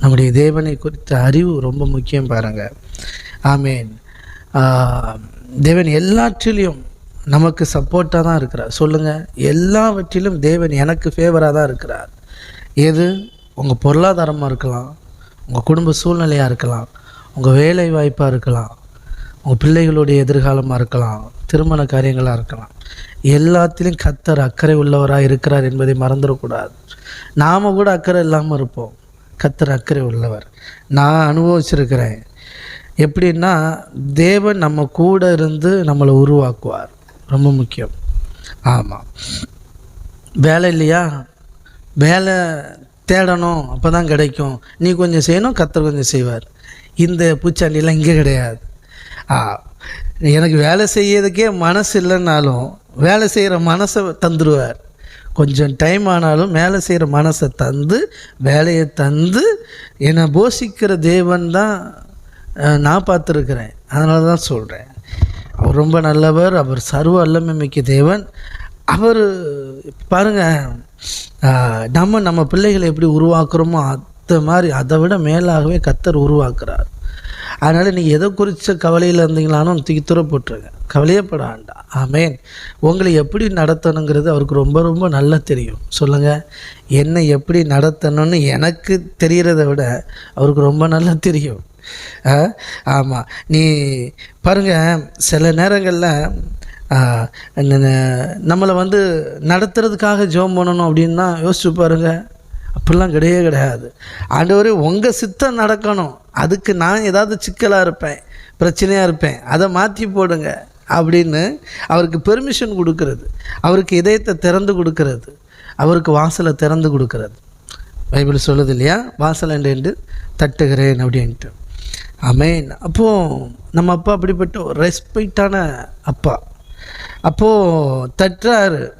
நம்முடைய தேவனை குறித்த அறிவு ரொம்ப முக்கியம் பாருங்கள் ஆமீன். தேவன் எல்லாற்றிலையும் நமக்கு சப்போர்ட்டாக தான் இருக்கிறார். சொல்லுங்கள் எல்லாவற்றிலும் தேவன் எனக்கு ஃபேவராக தான் இருக்கிறார். எது? உங்கள் பொருளாதாரமாக இருக்கலாம். உங்கள் குடும்ப சூழ்நிலையாக இருக்கலாம். உங்கள் வேலை வாய்ப்பாக இருக்கலாம். உங்கள் பிள்ளைகளுடைய எதிர்காலமாக இருக்கலாம். திருமண காரியங்களாக இருக்கலாம். எல்லாத்திலும் கத்தர் அக்கறை உள்ளவராக இருக்கிறார் என்பதை மறந்துடக்கூடாது. நாம் கூட அக்கறை இல்லாமல் இருப்போம். கத்தர் அக்கறை உள்ளவர். நான் அனுபவிச்சிருக்கிறேன். எப்படின்னா தேவன் நம்ம கூட இருந்து நம்மளை உருவாக்குவார். ரொம்ப முக்கியம். ஆமாம் வேலை இல்லையா? வேலை தேடணும் அப்போ தான் கிடைக்கும். நீ கொஞ்சம் செய்யணும் கத்தர் கொஞ்சம் செய்வார். இந்த பூச்சாண்டிலாம் இங்கே கிடையாது. ஆ எனக்கு வேலை செய்யறதுக்கே மனசு இல்லைன்னாலும் வேலை செய்கிற மனசை தந்துடுவார் கொஞ்சம் டைம் ஆனாலும் மேலே செய்கிற மனசை தந்து வேலையை தந்து என்னை போஷிக்கிற தேவன் தான் நான் பார்த்துருக்குறேன். அதனால தான் சொல்கிறேன் அவர் ரொம்ப நல்லவர் அவர் சர்வ அல்லமை மிக்க தேவன். அவர் பாருங்கள் நம்ம நம்ம பிள்ளைகளை எப்படி உருவாக்குறோமோ அந்த மாதிரி அதை விட மேலாகவே கத்தர் உருவாக்குறார். அதனால் நீங்கள் எதை குறித்த கவலையில் இருந்தீங்களானும் தூக்கி தூர போட்டுருங்க. கவலையே பட வேண்டாம். ஆமேன். உங்களை எப்படி நடத்தணுங்கிறது அவருக்கு ரொம்ப ரொம்ப நல்லா தெரியும். சொல்லுங்கள் என்னை எப்படி நடத்தணும்னு எனக்கு தெரிகிறத விட அவருக்கு ரொம்ப நல்லா தெரியும். ஆமாம் நீ பாருங்கள் சில நேரங்களில் நம்மளை வந்து நடத்துறதுக்காக ஜோம் பண்ணணும் அப்படின்னா யோசிச்சு பாருங்கள் அப்படிலாம் கிடையவே கிடையாது. ஆண்டவரே உங்கள் சித்தம் நடக்கணும். அதுக்கு நான் ஏதாவது சிக்கலாக இருப்பேன் பிரச்சனையாக இருப்பேன் அதை மாற்றி போடுங்க அப்படின்னு அவருக்கு பெர்மிஷன் கொடுக்கறது. அவருக்கு இதயத்தை திறந்து கொடுக்கறது. அவருக்கு வாசலை திறந்து கொடுக்கறது. பைபிள் சொல்லுது இல்லையா? வாசல் என்று தட்டுகிறேன் அப்படின்ட்டு. அமேன் அப்போது நம்ம அப்பா அப்படிப்பட்ட ஒரு ரெஸ்பெக்டான அப்பா. அப்போது தட்டுறாரு.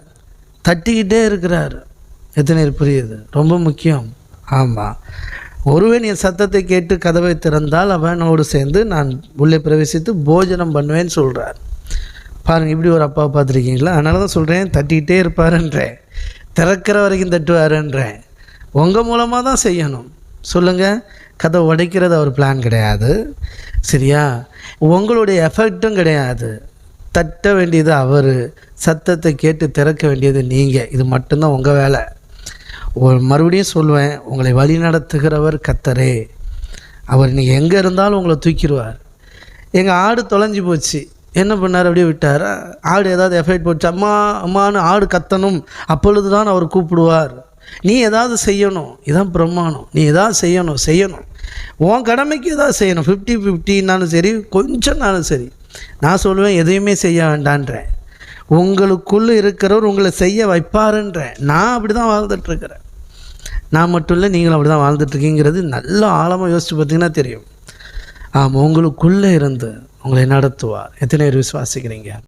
தட்டிக்கிட்டே இருக்கிறாரு. எத்தனை பேர் புரியுது? ரொம்ப முக்கியம். ஆமாம் ஒருவன் என் சத்தத்தை கேட்டு கதவை திறந்தால் அவனோடு சேர்ந்து நான் உள்ளே பிரவேசித்து போஜனம் பண்ணுவேன்னு சொல்கிறார் பாருங்கள் இப்படி ஒரு அப்பா பார்த்துருக்கீங்களா? அதனால தான் சொல்கிறேன் தட்டிக்கிட்டே இருப்பாருன்றேன் திறக்கிற வரைக்கும் தட்டுவாருன்றேன் உங்கள் மூலமாக தான் செய்யணும். சொல்லுங்கள் கதை உடைக்கிறது அவர் பிளான் கிடையாது. சரியா? உங்களுடைய எஃபெக்ட்டும் கிடையாது. தட்ட வேண்டியது அவர். சத்தத்தை கேட்டு திறக்க வேண்டியது நீங்கள் இது மட்டும்தான் உங்கள் வேலை. மறுபடியும் சொல்லுவேன் உங்களை வழி நடத்துகிறவர் கத்தரே அவர் நீங்கள் எங்கே இருந்தாலும் உங்களை தூக்கிடுவார். எங்கள் ஆடு தொலைஞ்சு போச்சு. என்ன பண்ணார்? அப்படியே விட்டார்? ஆடு ஏதாவது எஃபெக்ட் போச்சு. அம்மா அம்மான்னு ஆடு கத்தணும். அப்பொழுது தான் அவர் கூப்பிடுவார். நீ ஏதாவது செய்யணும். இதான் பிரமாணம். நீ ஏதாவது செய்யணும் செய்யணும். உன் கடமைக்கு ஏதாவது செய்யணும். ஃபிஃப்டி ஃபிஃப்டின்னாலும் சரி கொஞ்சம்னாலும் சரி. நான் சொல்லுவேன் எதையுமே செய்ய வேண்டான்றேன் உங்களுக்குள்ளே இருக்கிறவர் உங்களை செய்ய வைப்பாருன்றேன் நான் அப்படி தான் வாழ்ந்துட்டுருக்கிறேன். நான் மட்டும் இல்லை நீங்களும் அப்படி தான் வாழ்ந்துட்டுருக்கீங்கிறது நல்ல ஆழமாக யோசித்து பார்த்தீங்கன்னா தெரியும். ஆமாம் உங்களுக்குள்ளே இருந்து உங்களை நடத்துவார். எத்தனை பேர் விசுவாசிக்கிறீங்க?